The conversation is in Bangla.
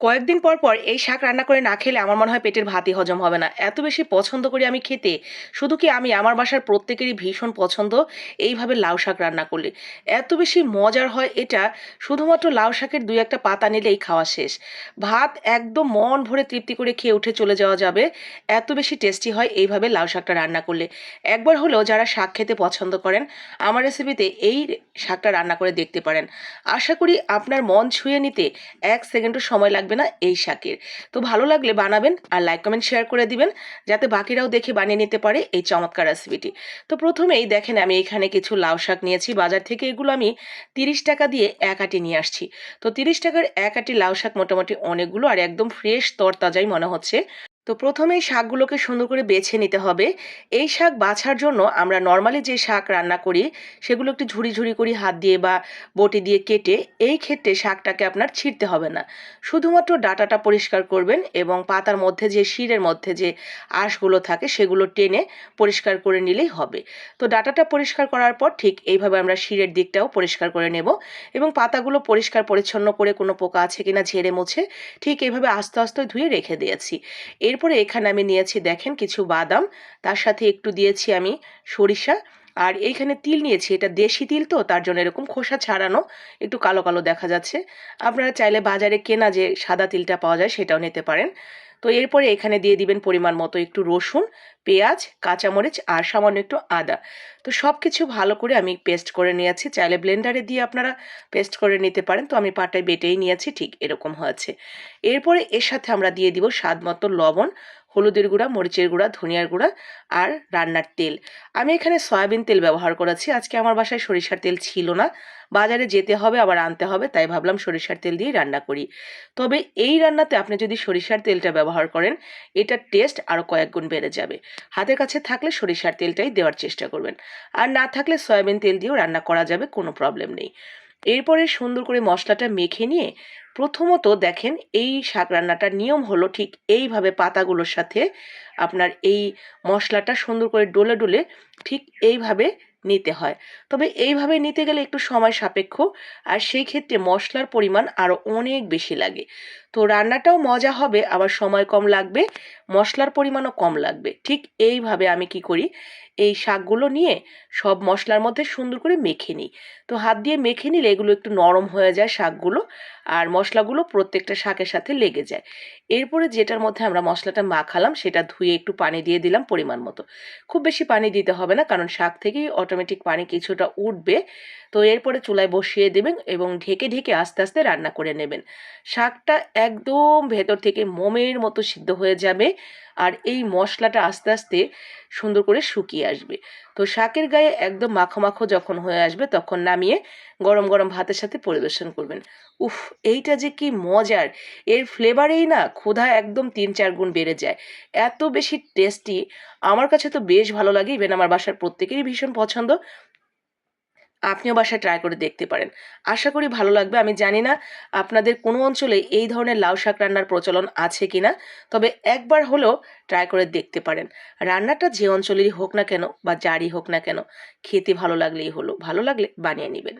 কয়েকদিন পর পর এই শাক রান্না করে না খেলে আমার মনে হয় পেটের ভাতই হজম হবে না। এত বেশি পছন্দ করি আমি খেতে, শুধু কি আমি আমার বাসার প্রত্যেকেরই ভীষণ পছন্দ এইভাবে লাউ শাক রান্না করলে। এত বেশি মজার হয় এটা, শুধুমাত্র লাউ শাকের দুই একটা পাতা নিলেই খাওয়া শেষ। ভাত একদম মন ভরে তৃপ্তি করে খেয়ে উঠে চলে যাওয়া যাবে, এত বেশি টেস্টি হয় এইভাবে লাউ শাকটা রান্না করলে। একবার হলেও যারা শাক খেতে পছন্দ করেন, আমার রেসিপিতে এই শাকটা রান্না করে দেখতে পারেন। আশা করি আপনার মন ছুঁয়ে নিতে এক সেকেন্ডও সময় লাগবে না এই শাকের। তো ভালো লাগলে বানাবেন আর লাইক কমেন্ট শেয়ার করে দিবেন যাতে বাকিরাও দেখে বানিয়ে নিতে পারে এই চমৎকার রেসিপিটি তো প্রথমেই দেখেন আমি এখানে কিছু লাউ শাক নিয়েছি। বাজার থেকে এগুলো আমি তিরিশ টাকা দিয়ে এক আটি নিয়ে আসছি। তো তিরিশ টাকার এক আটি লাউ শাক মোটামুটি অনেকগুলো আর একদম ফ্রেশ তরতাজাই মনে হচ্ছে। তো প্রথমেই শাকগুলোকে সুন্দর করে বেছে নিতে হবে। এই শাক বাছার জন্য আমরা নর্মালি যে শাক রান্না করি, সেগুলো একটু ঝুড়ি ঝুড়ি করি হাত দিয়ে বা বটি দিয়ে কেটে এই ক্ষেত্রে শাকটাকে আপনার ছিঁড়তে হবে না। শুধুমাত্র ডাটাটা পরিষ্কার করবেন এবং পাতার মধ্যে যে শিরের মধ্যে যে আঁশগুলো থাকে, সেগুলো টেনে পরিষ্কার করে নিলেই হবে। তো ডাটাটা পরিষ্কার করার পর ঠিক এইভাবে আমরা শিরের দিকটাও পরিষ্কার করে নেব এবং পাতাগুলো পরিষ্কার পরিচ্ছন্ন করে কোনো পোকা আছে কিনা ঝেড়ে মুছে ঠিক এইভাবে আস্তে আস্তে ধুয়ে রেখে দিয়েছি। এরপরে এখানে আমি নিয়েছি দেখেন কিছু বাদাম, তার সাথে একটু দিয়েছি আমি সরিষা, আর এইখানে তিল নিয়েছি, এটা দেশি তিল তো, তার জন্য এরকম খোসা ছাড়ানো, একটু কালো কালো দেখা যাচ্ছে। আপনারা চাইলে বাজারে কেনা যে সাদা তিলটা পাওয়া যায়, সেটাও নিতে পারেন। তো এরপরে এখানে দিয়ে দিবেন পরিমাণ মতো একটু রসুন, পেঁয়াজ, কাঁচামরিচ আর সামান্য একটু আদা। তো সব কিছু ভালো করে আমি পেস্ট করে নিয়েছি। চাইলে ব্লেন্ডারে দিয়ে আপনারা পেস্ট করে নিতে পারেন। তো আমি পাটায় বেটেই নিয়েছি, ঠিক এরকম হয়েছে। এরপরে এর সাথে আমরা দিয়ে দিব স্বাদ মতো লবণ। হলুদের গুঁড়া, মরিচের গুঁড়া, ধনিয়ার গুঁড়া আর রান্নার তেল। আমি এখানে সয়াবিন তেল ব্যবহার করেছি। আজকে আমার বাসায় সরিষার তেল ছিল না। বাজারে যেতে হবে, আবার আনতে হবে, তাই ভাবলাম সরিষার তেল দিয়ে রান্না করি। তবে এই রান্নাতে আপনি যদি সরিষার তেলটা ব্যবহার করেন, এটার টেস্ট আরও কয়েক গুণ বেড়ে যাবে। হাতের কাছে থাকলে সরিষার তেলটাই দেওয়ার চেষ্টা করবেন। আর না থাকলে সয়াবিন তেল দিয়েও রান্না করা যাবে, কোনো প্রবলেম নেই। এরপরে সুন্দর করে মশলাটা মেখে নিয়ে প্রথমত দেখেন এই শাক রান্নাটার নিয়ম হলো ঠিক এইভাবে পাতাগুলোর সাথে আপনার এই মশলাটা সুন্দর করে ডোলে ডোলে ঠিক এইভাবে নিতে হয়। তবে এইভাবে নিতে গেলে একটু সময় সাপেক্ষ আর সেই ক্ষেত্রে মশলার পরিমাণ আরও অনেক বেশি লাগে। তো রান্নাটাও মজা হবে, আবার সময় কম লাগবে, মশলার পরিমাণও কম লাগবে। ঠিক এইভাবে আমি কি করি, এই শাকগুলো নিয়ে সব মশলার মধ্যে সুন্দর করে মেখে নিই। তো হাত দিয়ে মেখে নিলে এগুলো একটু নরম হয়ে যায় শাকগুলো, আর মশলাগুলো প্রত্যেকটা শাকের সাথে লেগে যায়। এরপরে যেটার মধ্যে আমরা মশলাটা মাখালাম, সেটা ধুয়ে একটু পানি দিয়ে দিলাম পরিমাণ মতো। খুব বেশি পানি দিতে হবে না, কারণ শাক থেকেই অটোমেটিক পানি কিছুটা উঠবে। তো এরপরে চুলায় বসিয়ে দেবেন এবং ঢেকে ঢেকে আস্তে আস্তে রান্না করে নেবেন। শাকটা একদম ভেতর থেকে মোমের মতো সিদ্ধ হয়ে যাবে আর এই মশলাটা আস্তে আস্তে সুন্দর করে শুকিয়ে আসবে। তো শাকের গায়ে একদম মাখো মাখো যখন হয়ে আসবে তখন নামিয়ে গরম গরম ভাতের সাথে পরিবেশন করবেন। উফ, এইটা যে কি মজার! এর ফ্লেভারেই না, ক্ষুধা একদম তিন চার গুণ বেড়ে যায়। এত বেশি টেস্টি আমার কাছে তো বেশ ভালো লাগে ইভেন আমার বাসার প্রত্যেকেরই ভীষণ পছন্দ। আপনিও বাসায় ট্রাই করে দেখতে পারেন। আশা করি ভালো লাগবে। আমি জানি না আপনাদের কোনো অঞ্চলে এই ধরনের লাউ শাক রান্নার প্রচলন আছে কি না তবে একবার হলেও ট্রাই করে দেখতে পারেন। রান্নাটা যে অঞ্চলেরই হোক না কেন বা যারই হোক না কেন, খেতে ভালো লাগলেই হলো। ভালো লাগলে বানিয়ে নেবেন।